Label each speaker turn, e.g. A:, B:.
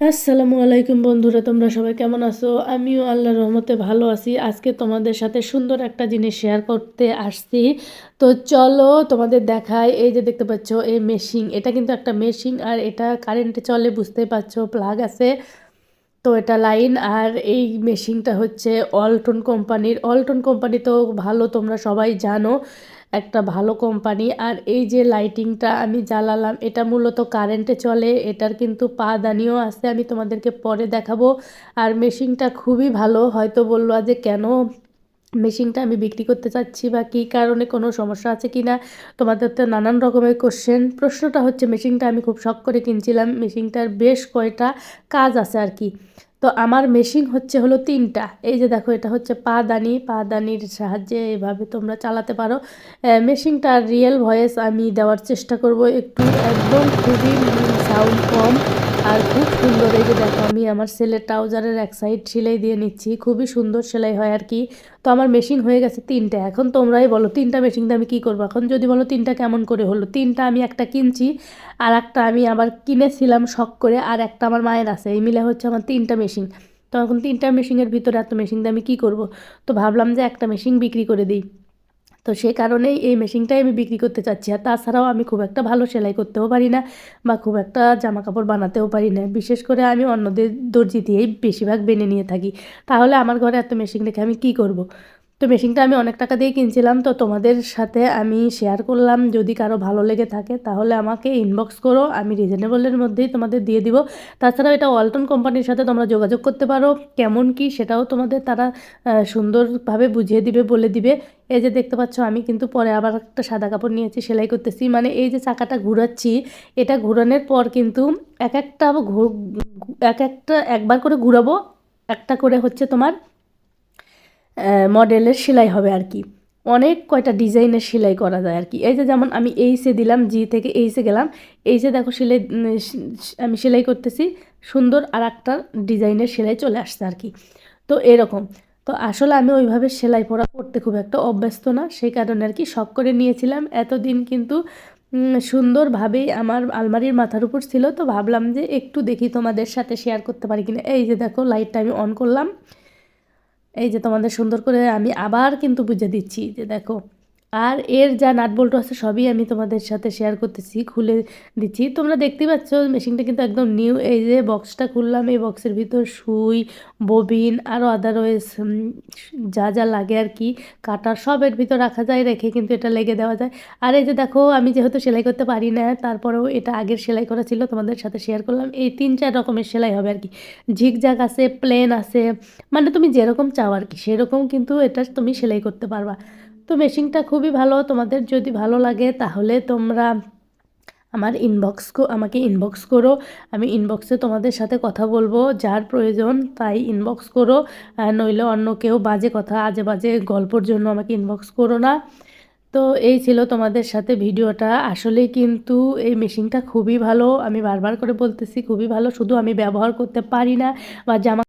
A: আসসালামু আলাইকুম বন্ধুরা, তোমরা সবাই কেমন আছো? আমিও আল্লাহর রহমতে ভালো আছি। আজকে তোমাদের সাথে সুন্দর একটা জিনিস শেয়ার করতে আসছি। তো চলো তোমাদের দেখায় এই যে দেখতে পাচ্ছ, এই মেশিন এটা কিন্তু একটা মেশিন আর এটা কারেন্টে চলে বুঝতে পারছ প্লাগ আছে। তো এটা লাইন আর এই মেশিনটা হচ্ছে অল্টন কোম্পানির অল্টন কোম্পানি তো ভালো, তোমরা সবাই জানো। একটা ভালো কোম্পানি। আর এই যে লাইটিংটা আমি জ্বালালাম, এটা মূলত কারেন্টে চলে, এটার কিন্তু পা দানিও আছে, আমি তোমাদেরকে পরে দেখাবো। আর মেশিনটা খুবই ভালো, হয়তো বলল যে কেন মেশিনটা আমি বিক্রি করতে চাচ্ছি বা কী কারণে, কোনো সমস্যা আছে কি না? তোমাদের তো নানান রকমের কোশ্চেন প্রশ্নটা হচ্ছে মেশিনটা আমি খুব শখ করে কিনছিলাম মেশিনটার বেশ কয়টা কাজ আছে আর কি। তো আমার মেশিন হচ্ছে হলো তিনটা। এই যে দেখো, এটা হচ্ছে পা দানি। পা দানির সাহায্যে এভাবে তোমরা চালাতে পারো। মেশিনটার রিয়েল ভয়েস আমি দেওয়ার চেষ্টা করব। একটু একদম খুবই সাউন্ড কম। আর খুব সুন্দর এই যে দেখো আমি আমার সেলের ট্রাউজারের এক সাইড সেলাই দিয়ে নিচ্ছি। খুবই সুন্দর সেলাই হয় আর কি। তো আমার মেশিন হয়ে গেছে তিনটা। এখন তোমরাই বলো, তিনটা মেশিন দিয়ে আমি কী করব? এখন যদি বলো তিনটা কেমন করে হলো? তিনটা আমি একটা কিনছি, আর একটা আমি আবার কিনেছিলাম শখ করে, আর একটা আমার মায়ের আছে। এই মিলে হচ্ছে আমার তিনটা মেশিন তো এখন তিনটা মেশিনের ভিতরে এত মেশিন দিয়ে আমি কী করব? তো ভাবলাম যে একটা মেশিন বিক্রি করে দিই। তো সেই কারণেই এই মেশিনটাই আমি বিক্রি করতে চাচ্ছি। আর তাছাড়াও আমি খুব একটা ভালো সেলাই করতেও পারি না বা খুব একটা জামা কাপড় বানাতেও পারি না। বিশেষ করে আমি অন্যদের দর্জি দিয়েই বেশিরভাগ বেনে নিয়ে থাকি। তাহলে আমার ঘরে এত মেশিন রেখে আমি কি করব। তো মেশিনটা আমি অনেক টাকা দিয়ে কিনছিলাম, তো তোমাদের সাথে আমি শেয়ার করলাম। যদি কারও ভালো লেগে থাকে, তাহলে আমাকে ইনবক্স করো, আমি রিজনেবলের মধ্যেই তোমাদের দিয়ে দিব। তাছাড়াও এটা ওয়ালটন কোম্পানির সাথে তোমরা যোগাযোগ করতে পারো, কেমন কি সেটাও তোমাদের তারা সুন্দরভাবে বুঝিয়ে দিবে, বলে দিবে। এই যে দেখতে পাচ্ছ, আমি কিন্তু পরে আবার একটা সাদা কাপড় নিয়েছি সেলাই করতেছি। মানে এই যে চাকাটা ঘুরাচ্ছি, এটা ঘুরানোর পর কিন্তু এক একটা এক একটা একবার করে ঘুরাবো, একটা করে হচ্ছে তোমার মডেলের সেলাই হবে আর কি। অনেক কয়টা ডিজাইনের সেলাই করা যায় আর কি। এই যে যেমন আমি এইসে দিলাম, জি থেকে এইসে গেলাম, এই যে দেখো সেলাই আমি সেলাই করতেছি, সুন্দর আর একটা ডিজাইনের সেলাই চলে আসছে আর কি। তো এরকম। তো আসলে আমি ওইভাবে সেলাই পড়া করতে খুব একটা অভ্যস্ত না সেই কারণে আর কি শখ করে নিয়েছিলাম। এতদিন কিন্তু সুন্দরভাবেই আমার আলমারির মাথার উপর ছিল, তো ভাবলাম যে একটু দেখি তোমাদের সাথে শেয়ার করতে পারি কিনা। এই যে দেখো লাইটটা আমি অন করলাম। এই যে তোমাদের সুন্দর করে আমি আবার কিন্তু বুঝে দিচ্ছি যে দেখো আর এর যা নাট বল্টু আছে, সবই আমি তোমাদের সাথে শেয়ার করতেছি, খুলে দিচ্ছি। তোমরা দেখতে পাচ্ছ মেশিনটা কিন্তু একদম নিউ এই যে বক্সটা খুললাম, এই বক্সের ভিতর সুই ববিন আরও আদারওয়াইজ যা যা লাগে আর কি কাটার সবের ভিতর রাখা যায়, রেখে কিন্তু এটা লেগে দেওয়া যায়। আর এই যে দেখো, আমি যেহেতু সেলাই করতে পারি না, তারপরেও এটা আগের সেলাই করা ছিল, তোমাদের সাথে শেয়ার করলাম। এই তিন চার রকমের সেলাই হবে আর কি। ঝিকঝাক আছে প্লেন আছে মানে তুমি যেরকম চাও আর কি, সেরকম কিন্তু এটা তুমি সেলাই করতে পারবা। তো মেশিনটা খুবই ভালো। তোমাদের যদি ভালো লাগে তাহলে তোমরা আমার ইনবক্স আমাকে ইনবক্স করো। আমি ইনবক্সে তোমাদের সাথে কথা বলব, যার প্রয়োজন তাই ইনবক্স করো। নইলে অন্য কেউ বাজে কথা আজে বাজে গল্পর জন্য আমাকে ইনবক্স করো না। তো এই ছিল তোমাদের সাথে ভিডিওটা। আসলে কিন্তু এই মেশিনটা খুবই ভালো। আমি বারবার করে বলতেছি, খুবই ভালো। শুধু আমি ব্যবহার করতে পারি না বা জামা